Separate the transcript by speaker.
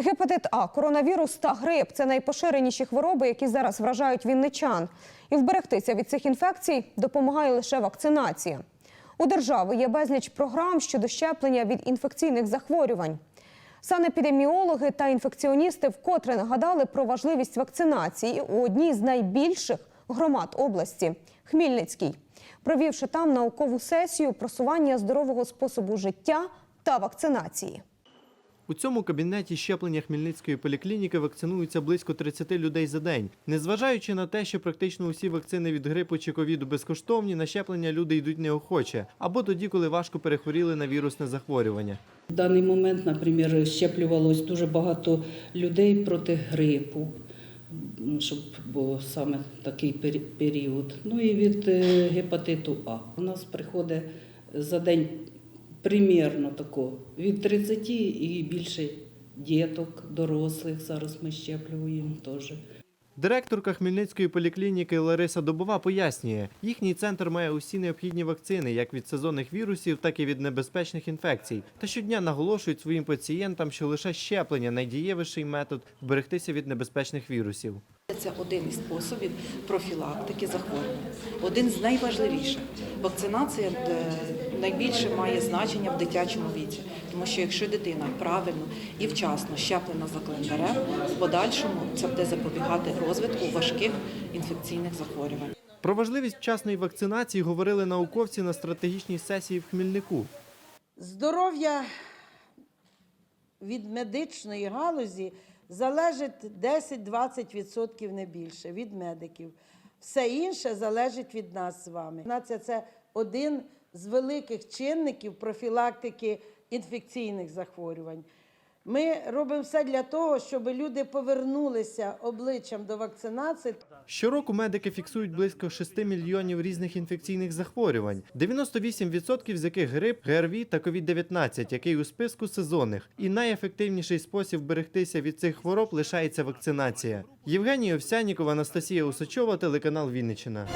Speaker 1: Гепатит А, коронавірус та грип це найпоширеніші хвороби, які зараз вражають вінничан. І вберегтися від цих інфекцій допомагає лише вакцинація. У держави є безліч програм щодо щеплення від інфекційних захворювань. Санепідеміологи та інфекціоністи вкотре нагадали про важливість вакцинації у одній з найбільших громад області Хмільницькій, провівши там наукову сесію просування здорового способу життя та вакцинації.
Speaker 2: У цьому кабінеті щеплення Хмельницької поліклініки вакцинуються близько 30 людей за день. Незважаючи на те, що практично усі вакцини від грипу чи ковіду безкоштовні, на щеплення люди йдуть неохоче або тоді, коли важко перехворіли на вірусне захворювання.
Speaker 3: В даний момент, наприклад, щеплювалось дуже багато людей проти грипу, щоб був саме такий період. Ну і від е, гепатиту А. У нас приходить за день примірно тако від 30 і більше діток, дорослих. Зараз ми щеплюємо теж.
Speaker 2: Директорка Хмельницької поліклініки Лариса Добова пояснює, їхній центр має усі необхідні вакцини як від сезонних вірусів, так і від небезпечних інфекцій. Та щодня наголошують своїм пацієнтам, що лише щеплення найдієвіший метод вберегтися від небезпечних вірусів.
Speaker 4: Це один із способів профілактики захворювань. Один з найважливіших. Вакцинація е, найбільше має значення в дитячому віці, тому що якщо дитина правильно і вчасно щеплена за календарем, в подальшому це буде запобігати розвитку важких інфекційних захворювань.
Speaker 2: Про важливість вчасної вакцинації говорили науковці на стратегічній сесії в Хмільнику.
Speaker 5: Здоров'я від медичної галузі залежить 10-20% не більше від медиків. Все інше залежить від нас з вами. Нація це один з великих чинників профілактики інфекційних захворювань. Ми робимо все для того, щоб люди повернулися обличчям до вакцинації.
Speaker 2: Щороку медики фіксують близько 6 мільйонів різних інфекційних захворювань, 98% з яких грип, ГРВІ та COVID-19, який у списку сезонних. І найефективніший спосіб берегтися від цих хвороб лишається вакцинація. Євгенія Овсянікова, Анастасія Усачова, телеканал Вінниччина.